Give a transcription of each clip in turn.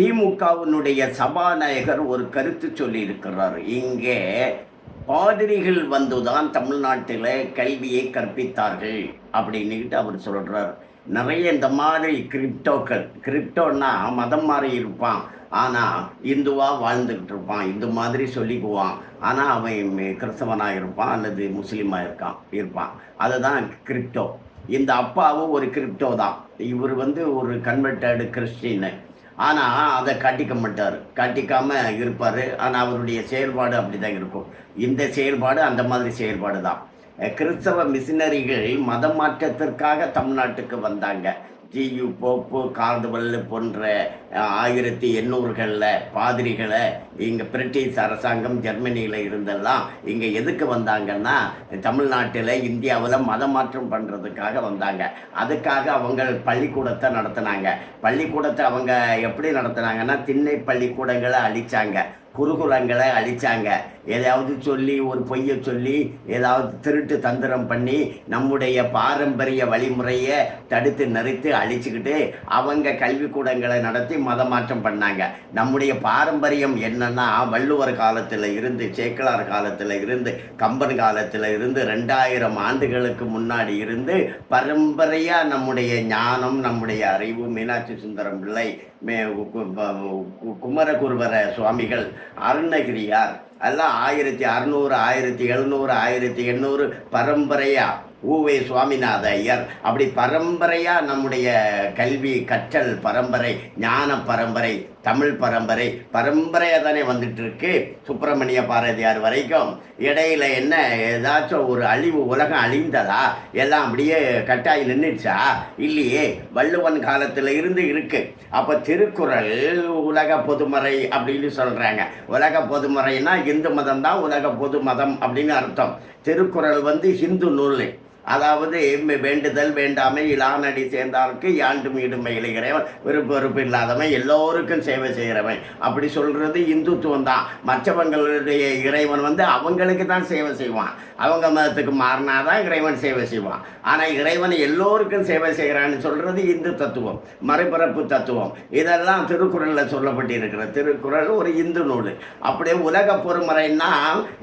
திமுகவினுடைய சபாநாயகர் ஒரு கருத்து சொல்லியிருக்கிறார். இங்கே பாதிரிகள் வந்துதான் தமிழ்நாட்டில் கல்வியை கற்பித்தார்கள் அப்படின்னுக்கிட்டு அவர் சொல்கிறார் நிறைய இந்த மாதிரி கிரிப்டோக்கள் கிரிப்டோன்னா மதம் மாறி இருப்பான். ஆனால் இந்துவாக வாழ்ந்துக்கிட்டு இருப்பான் இந்து மாதிரி சொல்லிக்குவான். ஆனால் அவன் கிறிஸ்தவனாக இருப்பான் அல்லது முஸ்லீமாக இருக்கான் இருப்பான். அதுதான் கிரிப்டோ. இந்த அப்பாவும் ஒரு கிரிப்டோ தான் இவர் வந்து ஒரு கன்வெர்டடு கிறிஸ்டின்னு. ஆனால் அதை காட்டிக்க மாட்டார். கட்டிக்காமல் இருப்பார். ஆனால் அவருடைய செயல்பாடு அப்படி தான் இருக்கும். இந்த செயல்பாடு அந்த மாதிரி செயல்பாடு தான் கிறிஸ்தவ மிஷினரிகள் மத மாற்றத்திற்காக தமிழ்நாட்டுக்கு வந்தாங்க. ஜியு போப்பு கார்டுவல் போன்ற ஆயிரத்தி எண்ணூறுகளில் பாதிரிகளை இங்கே பிரிட்டிஷ் அரசாங்கம் ஜெர்மனியில் இருந்தெல்லாம் இங்கே எதுக்கு வந்தாங்கன்னா தமிழ்நாட்டில் இந்தியாவில் மத மாற்றம் பண்ணுறதுக்காக வந்தாங்க. அதுக்காக அவங்க பள்ளிக்கூடத்தை நடத்தினாங்க. பள்ளிக்கூடத்தை அவங்க எப்படி நடத்தினாங்கன்னா திண்ணை பள்ளிக்கூடங்களை அழிச்சாங்க. குருகுலங்களை அழிச்சாங்க. ஏதாவது சொல்லி ஒரு பொய்யை சொல்லி ஏதாவது திருட்டு தந்திரம் பண்ணி நம்முடைய பாரம்பரிய வழிமுறையை தடுத்து நிறுத்து அழிச்சுக்கிட்டு அவங்க கல்விக்கூடங்களை நடத்தி மதமாற்றம் பண்ணாங்க. நம்முடைய பாரம்பரியம் என்னன்னா வள்ளுவர் காலத்தில் இருந்து சேக்கலார் காலத்தில் இருந்து கம்பன் காலத்தில் இருந்து ரெண்டாயிரம் ஆண்டுகளுக்கு முன்னாடி இருந்து பரம்பரையாக நம்முடைய ஞானம் நம்முடைய அறிவு மீனாட்சி சுந்தரம் பிள்ளை மே கு- குமரகுருவர சுவாமிகள் அருணகிரியார். எல்லாம் ஆயிரத்தி அறுநூறு ஆயிரத்தி எழுநூறு ஆயிரத்தி எண்ணூறு பரம்பரையாக ஊவே சுவாமிநாத ஐயர். அப்படி பரம்பரையாக நம்முடைய கல்வி கற்றல் பரம்பரை ஞான பரம்பரை தமிழ் பரம்பரை பரம்பரையாக தானே வந்துட்டு இருக்கு சுப்பிரமணிய பாரதியார் வரைக்கும். இடையில என்ன ஏதாச்சும் ஒரு அழிவு உலகம் அழிந்ததா? எல்லாம் அப்படியே கட்டாயி நின்றுச்சா இல்லையே வள்ளுவன் காலத்தில் இருந்து இருக்கு. அப்போ திருக்குறள் உலக பொதுமறை அப்படின்னு சொல்கிறாங்க உலக பொதுமறைனா இந்து மதம் தான் உலக பொது மதம் அப்படின்னு அர்த்தம். திருக்குறள் வந்து ஹிந்து நூல். அதாவது வேண்டுதல் வேண்டாமை இலானடி சேர்ந்தாருக்கு யாண்டும் இடுமை இளைகிறவன் விருப்ப வெறுப்பு இல்லாதவன் எல்லோருக்கும் சேவை செய்கிறவன். அப்படி சொல்கிறது இந்துத்துவம் தான். மற்றவங்களுடைய இறைவன் வந்து அவங்களுக்கு தான் சேவை செய்வான். அவங்க மதத்துக்கு மாறினா தான் இறைவன் சேவை செய்வான். ஆனால் இறைவன் எல்லோருக்கும் சேவை செய்கிறான்னு சொல்கிறது இந்து தத்துவம் மறுபிறப்பு தத்துவம். இதெல்லாம் திருக்குறளில் சொல்லப்பட்டிருக்கிற திருக்குறள் ஒரு இந்து நூல். அப்படியே உலக பொறுமுறைன்னா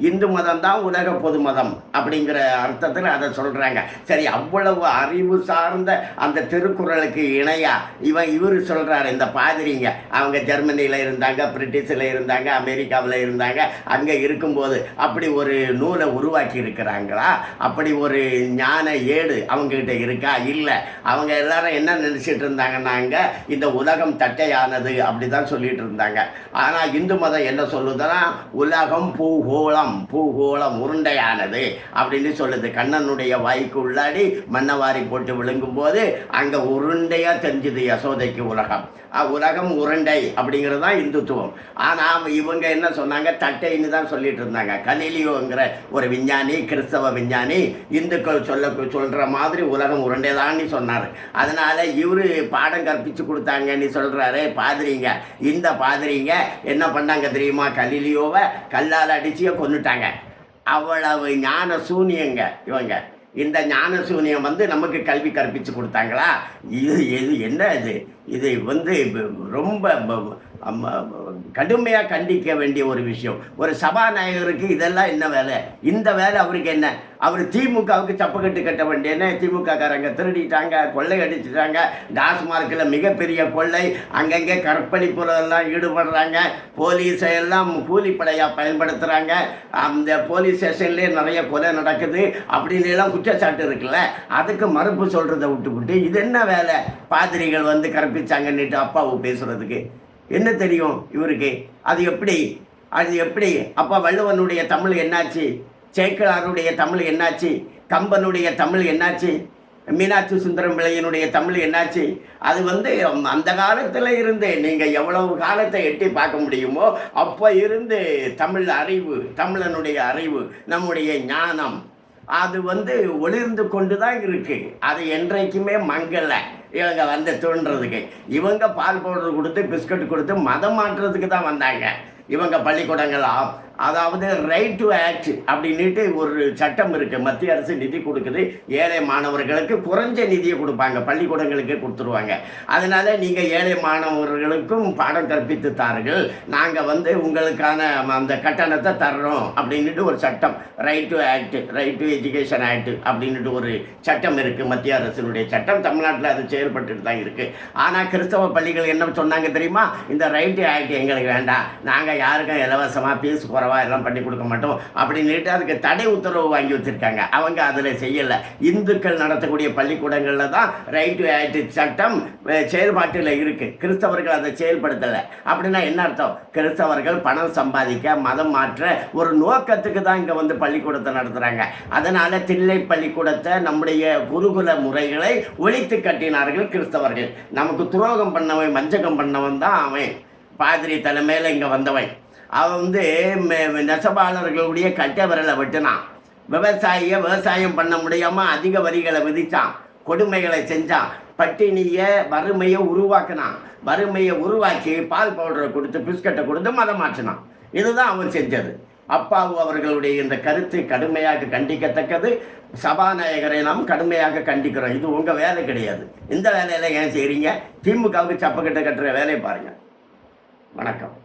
இந்து மதம் தான் உலக பொது மதம் அப்படிங்கிற அர்த்தத்தில் அதை சொல்கிறேன் சொல்கிறாங்க சரி அவ்வளவு அறிவு சார்ந்த அந்த திருக்குறளுக்கு இணையா? இவன் இவர் சொல்கிறார் இந்த பாதிரிங்க. அவங்க ஜெர்மனியில் இருந்தாங்க பிரிட்டிஷில் இருந்தாங்க அமெரிக்காவில் இருந்தாங்க. அங்கே இருக்கும்போது அப்படி ஒரு நூலை உருவாக்கி இருக்கிறாங்களா? அப்படி ஒரு ஞான ஏடு அவங்ககிட்ட இருக்கா? இல்லை. அவங்க எல்லாரும் என்ன நினச்சிட்டு இருந்தாங்கன்னாங்க இந்த உலகம் தட்டையானது அப்படி தான் சொல்லிட்டு இருந்தாங்க. ஆனால் இந்து மதம் என்ன சொல்லுதுன்னா உலகம் பூகோளம் பூகோளம் உருண்டையானது அப்படின்னு சொல்லுது. கண்ணனுடைய வாய்க்கு உள்ளாடி மண்ணவாரி போட்டு விழுங்கும்போது அங்கே உருண்டையாக தெரிஞ்சுது யசோதைக்கு உலகம். உலகம் உருண்டை அப்படிங்கிறது தான் இந்துத்துவம் ஆனால் இவங்க என்ன சொன்னாங்க? தட்டைன்னு தான் சொல்லிட்டு இருந்தாங்க. கலிலியோங்கிற ஒரு விஞ்ஞானி கிறிஸ்தவ விஞ்ஞானி இந்துக்கள் சொல்ல சொல்கிற மாதிரி உலகம் உருண்டைதான்னு சொன்னார். அதனால் இவர் பாடம் கற்பித்து கொடுத்தாங்கன்னு சொல்கிறாரு பாதிரிங்க இந்த பாதிரிங்க என்ன பண்ணாங்க தெரியுமா? கலிலியோவை கல்லால் அடிச்சியே கொன்னுட்டாங்க. அவ்வளவு ஞான சூனியங்க இவங்க. இந்த ஞான சூனியம் வந்து நமக்கு கல்வி கற்பித்து கொடுத்தாங்களா? இது இது என்ன இது? இது வந்து ரொம்ப கடுமையாக கண்டிக்க வேண்டிய ஒரு விஷயம். ஒரு சபாநாயகருக்கு இதெல்லாம் என்ன வேலை? இந்த வேலை அவருக்கு என்ன? அவர் திமுகவுக்கு சப்பக்கட்டு கட்ட வேண்டியன்னு திமுக காரங்க திருடிட்டாங்க கொள்ளை அடிச்சிட்டாங்க. டாஸ்மார்க்கில் மிகப்பெரிய கொள்ளை. அங்கங்கே கற்பழிப்புலாம் ஈடுபடுறாங்க. போலீஸை எல்லாம் கூலிப்படையாக பயன்படுத்துகிறாங்க அந்த போலீஸ் ஸ்டேஷன்லேயே நிறைய கொலை நடக்குது. அப்படின்னு எல்லாம் குற்றச்சாட்டு இருக்குல்ல? அதுக்கு மறுப்பு சொல்கிறத விட்டுவிட்டு இது என்ன வேலை? பாதிரிகள் வந்து கற்பிச்சாங்கன்னுட்டு அப்பாவை பேசுகிறதுக்கு என்ன தெரியும் இவருக்கு? அது எப்படி? அது எப்படி? அப்பா வள்ளுவனுடைய தமிழ் என்னாச்சு? சேக்கிழாருடைய தமிழ் என்னாச்சு? கம்பனுடைய தமிழ் என்னாச்சு? மீனாட்சி சுந்தரம் பிள்ளையனுடைய தமிழ் என்னாச்சு? அது வந்து அந்த காலத்தில் இருந்து நீங்கள் எவ்வளவு காலத்தை எட்டி பார்க்க முடியுமோ அப்போ இருந்து தமிழ் அறிவு தமிழனுடைய அறிவு நம்முடைய ஞானம் அது வந்து ஒளிர்ந்து கொண்டு தான் இருக்குது அது என்றைக்குமே மங்கலை. இவங்க வந்து தூண்டுறதுக்கு. இவங்க பால் பவுடர் கொடுத்து பிஸ்கட் கொடுத்து மதம் மாற்றுறதுக்கு தான் வந்தாங்க. இவங்க பள்ளிக்கூடங்கள் அதாவது ரைட் டு ஆக்ட் அப்படின்ட்டு ஒரு சட்டம் இருக்குது மத்திய அரசு நிதி கொடுக்குது. ஏழை மாணவர்களுக்கு குறைஞ்ச நிதியை கொடுப்பாங்க. பள்ளிக்கூடங்களுக்கு கொடுத்துருவாங்க. அதனால் நீங்கள் ஏழை மாணவர்களுக்கும் பாடம் கற்பித்து தாருங்கள். நாங்கள் வந்து உங்களுக்கான அந்த கட்டணத்தை தர்றோம் அப்படின்னுட்டு ஒரு சட்டம். Right to act right to education act அப்படின்னுட்டு ஒரு சட்டம் இருக்குது மத்திய அரசினுடைய சட்டம். தமிழ்நாட்டில் அது செயல்பட்டுட்டு தான் இருக்குது ஆனால் கிறிஸ்தவ பள்ளிகள் என்ன சொன்னாங்க தெரியுமா? இந்த ரைட் டு ஆக்ட் எங்களுக்கு வேண்டாம். நாங்கள் யாருக்கும் இலவசமாக ஃபீஸ் குறைவா எல்லாம் பண்ணி கொடுக்க மாட்டோம் அப்படின்னுட்டு அதுக்கு தடை உத்தரவு வாங்கி வச்சுருக்காங்க. அவங்க அதில் செய்யலை. இந்துக்கள் நடத்தக்கூடிய பள்ளிக்கூடங்களில் தான் ரைட் டு ஆக்ட் சட்டம் செயல்பாட்டில் இருக்குது கிறிஸ்தவர்கள் அதை செயல்படுத்தலை. அப்படின்னா என்ன அர்த்தம்? கிறிஸ்தவர்கள் பணம் சம்பாதிக்க மதம் மாற்ற ஒரு நோக்கத்துக்கு தான் இங்கே வந்து பள்ளிக்கூடத்தை நடத்துகிறாங்க அதனால் தில்லை பள்ளிக்கூடத்தை நம்முடைய குருகுல முறைகளை ஒழித்து கட்டினார்கள் கிறிஸ்தவர்கள். நமக்கு துரோகம் பண்ணவன் வஞ்சகம் பண்ணவன் தான் அவன். பாதிரி தலைமையில் இங்கே வந்தவன். அவன் வந்து நெசவாளர்களுடைய கட்டை விரலை வெட்டினான். விவசாயியை விவசாயம் பண்ண முடியாமல் அதிக வரிகளை விதித்தான் கொடுமைகளை செஞ்சான். பட்டினியை வறுமையை உருவாக்கினான். வறுமையை உருவாக்கி பால் பவுடரை கொடுத்து பிஸ்கட்டை கொடுத்து மதம் மாற்றினான். இதுதான் அவன் செஞ்சது. அப்பாவு அவர்களுடைய இந்த கருத்து கடுமையாக கண்டிக்கத்தக்கது. சபாநாயகரை நாம் கடுமையாக கண்டிக்கிறோம். இது உங்கள் வேலை கிடையாது. இந்த வேலையில ஏன் செய்கிறீங்க திமுகவுக்கு சப்பக்கிட்ட கட்டுற வேலையை பாருங்கள் வணக்கம்.